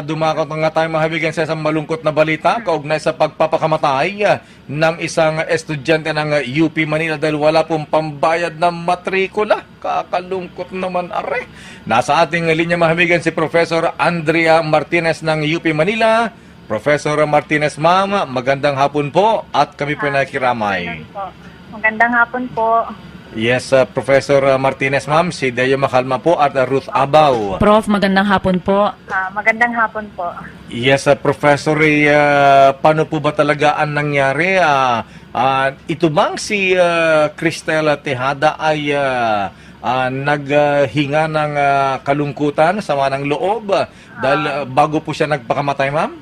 Dumakot na nga tayo mahabigan sa isang malungkot na balita kaugnay sa pagpapakamatay ah, ng isang estudyante ng ah, UP Manila dahil wala pong pambayad ng matrikula. Kakalungkot naman are. Nasa ating linya mahabigan si Professor Andrea Martinez ng UP Manila. Professor Martinez ma'am, magandang hapon po at kami po nakikiramay. Ganun po. Magandang hapon po. Yes, ah, Professor ah, Martinez ma'am, si Deo Makalma po at ah, Ruth Abaw. Prof, magandang hapon po. Ah, magandang hapon po. Yes, uh, Professor, eh, uh, paano po ba talaga ang nangyari? Ah, ah, ito bang si uh, Cristela Tejada ay ah, ah, naghinga ng ah, kalungkutan, sama ng loob, ah, dahil ah, bago po siya nagpakamatay, ma'am?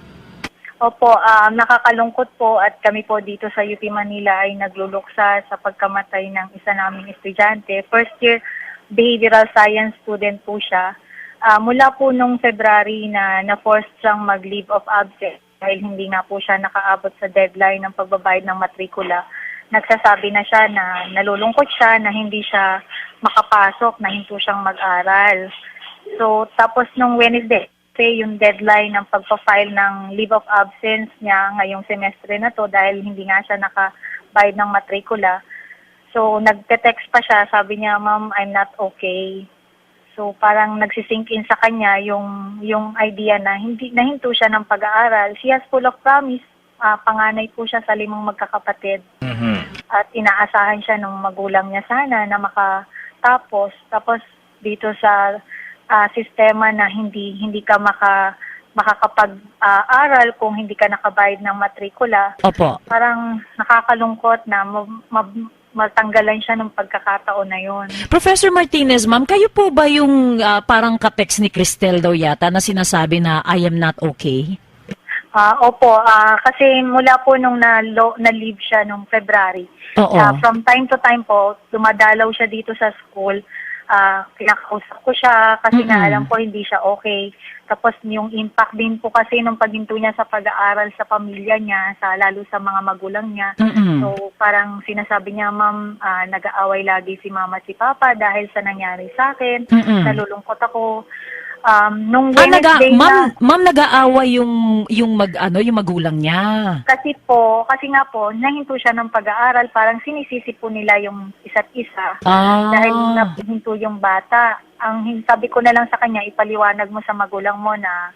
Opo, ah, nakakalungkot po at kami po dito sa UP Manila ay nagluluksa sa pagkamatay ng isa naming estudyante. First year behavioral science student po siya. Ah, mula po nung February na na-force siyang mag-leave of absence dahil hindi nga po siya nakaabot sa deadline ng pagbabayad ng matrikula. Nagsasabi na siya na nalulungkot siya na hindi siya makapasok, na hinto siyang mag-aral. So, tapos nung Wednesday, kasi yung deadline ng pagpa-file ng leave of absence niya ngayong semestre na to dahil hindi nga siya nakabayad ng matrikula. So, nagte-text pa siya, sabi niya, Ma'am, I'm not okay. So, parang nagsisink in sa kanya yung, yung idea na hindi nahinto siya ng pag-aaral. She has full of promise. Ah, panganay po siya sa limang magkakapatid Mhm. at inaasahan siya ng magulang niya sana na makatapos. Tapos dito sa ah, sistema na hindi hindi ka maka makakapag-aral kung hindi ka nakabayad ng matrikula, Opo. parang nakakalungkot na ma- ma- matanggalan siya ng pagkakataon na yun. Professor Martinez, ma'am, kayo po ba yung ah, parang katex ni Cristel daw yata na sinasabi na I am not okay? Ah, opo, ah, kasi mula po nung na, na-leave siya nung February, Oo. Ah, from time to time po, dumadalaw siya dito sa school. Ah, kinakausap ko siya kasi nga Mm-mm. alam ko hindi siya okay. Tapos yung impact din po kasi nung paghinto niya sa pag-aaral sa pamilya niya, sa lalo sa mga magulang niya. Mm-mm. So parang sinasabi niya, ma'am, ah, nag-aaway lagi si mama at si papa dahil sa nangyari sa akin. Mm-mm. Nalulungkot ako. Um, nung Ah, naga, Wednesday ma'am, na, ma'am nag-aaway yung yung mag ano, yung magulang niya. kasi po, kasi nga po, nahinto siya ng pag-aaral, parang sinisisi po nila yung isa't isa. Ah. dahil nahinto yung bata. Ang hin- sabi ko na lang sa kanya, ipaliwanag mo sa magulang mo na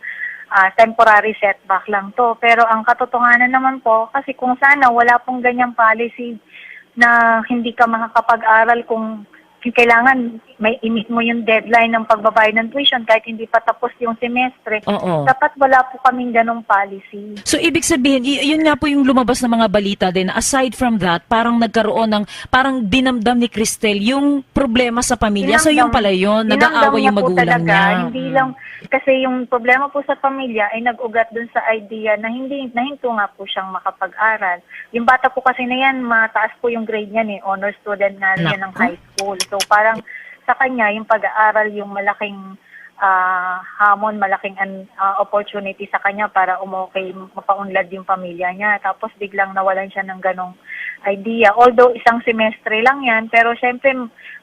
ah, temporary setback lang to. Pero ang katotohanan naman po, kasi kung sana wala pong ganyang policy na hindi ka makakapag-aral kung kailangan may imit mo yung deadline ng pagbabayad ng tuition kahit hindi pa tapos yung semestre. Oo. Dapat wala po kaming ganong policy. So ibig sabihin, yun nga po yung lumabas na mga balita din. Aside from that, parang nagkaroon ng parang dinamdam ni Cristel yung problema sa pamilya. so yung Dinamdam- pala yun, dinamdam nag-aaway niya yung magulang niya. Hindi Mm. lang kasi yung problema po sa pamilya ay nag-ugat dun sa idea na hindi nahinto nga po siyang makapag-aral. Yung bata po kasi na yan, mataas po yung grade niya eh, honor student na rin yan ng high school. So parang sa kanya yung pag-aaral yung malaking ah, hamon, malaking an- ah, opportunity sa kanya para umokay, mapaunlad yung pamilya niya. Tapos biglang nawalan siya ng ganong idea. Although isang semestre lang yan, pero syempre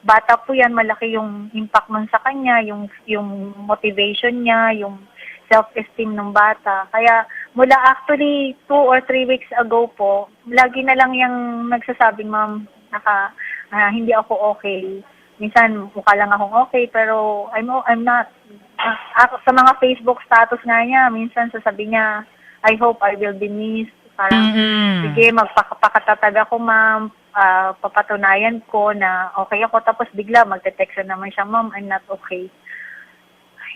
bata po yan, malaki yung impact nun sa kanya, yung, yung motivation niya, yung self-esteem ng bata. Kaya mula actually two or three weeks ago po, lagi na lang yung nagsasabing, ma'am, naka, ah, hindi ako okay. Minsan mukha lang akong okay, pero I'm, I'm not. Ah, ako- sa mga Facebook status nga niya, minsan sasabi niya, I hope I will be missed. Parang, Mm-mm. sige, magpakatatag ako, ma'am. Ah, papatunayan ko na okay ako. Tapos bigla, magte-text na naman siya, ma'am, I'm not okay.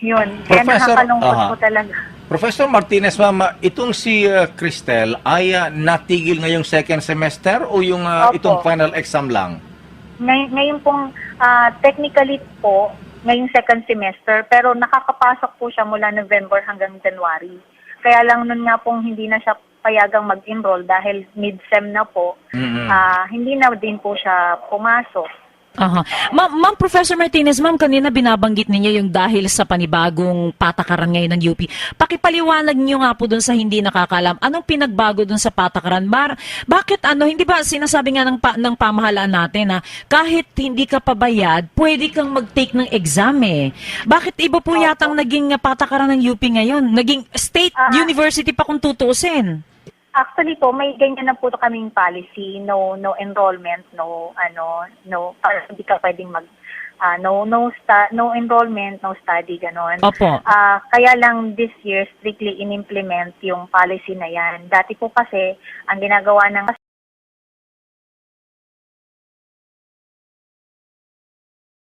Yun. Kaya Professor, nakakalungkot aha. po talaga. Professor Martinez, ma'am, itong si uh, Cristel ay uh, natigil ngayong second semester o yung uh, Opo. itong final exam lang? Ngay- ngayon pong, ah, technically po, ngayong second semester, pero nakakapasok po siya mula November hanggang January. Kaya lang nun nga pong hindi na siya payagang mag-enroll dahil mid-sem na po, Mm-mm. ah, hindi na din po siya pumasok. Aha. Ma'am, Ma'am Professor Martinez, ma'am, kanina binabanggit ninyo yung dahil sa panibagong patakaran ngayon ng UP. Pakipaliwanag niyo nga po dun sa hindi nakakalam. Anong pinagbago dun sa patakaran? Mar, bakit ano, hindi ba sinasabi nga ng, pa, ng pamahalaan natin na kahit hindi ka pabayad, pwede kang mag-take ng exam eh. Bakit iba po yatang naging uh, patakaran ng UP ngayon? Naging state Ah. university pa kung tutuusin. Actually po, may ganyan na po kaming policy, no no enrollment, no ano, no parang hindi ka pwedeng mag ah, no no sta, no enrollment, no study ganon. Opo. Ah, kaya lang this year strictly in-implement yung policy na yan. Dati po kasi ang ginagawa ng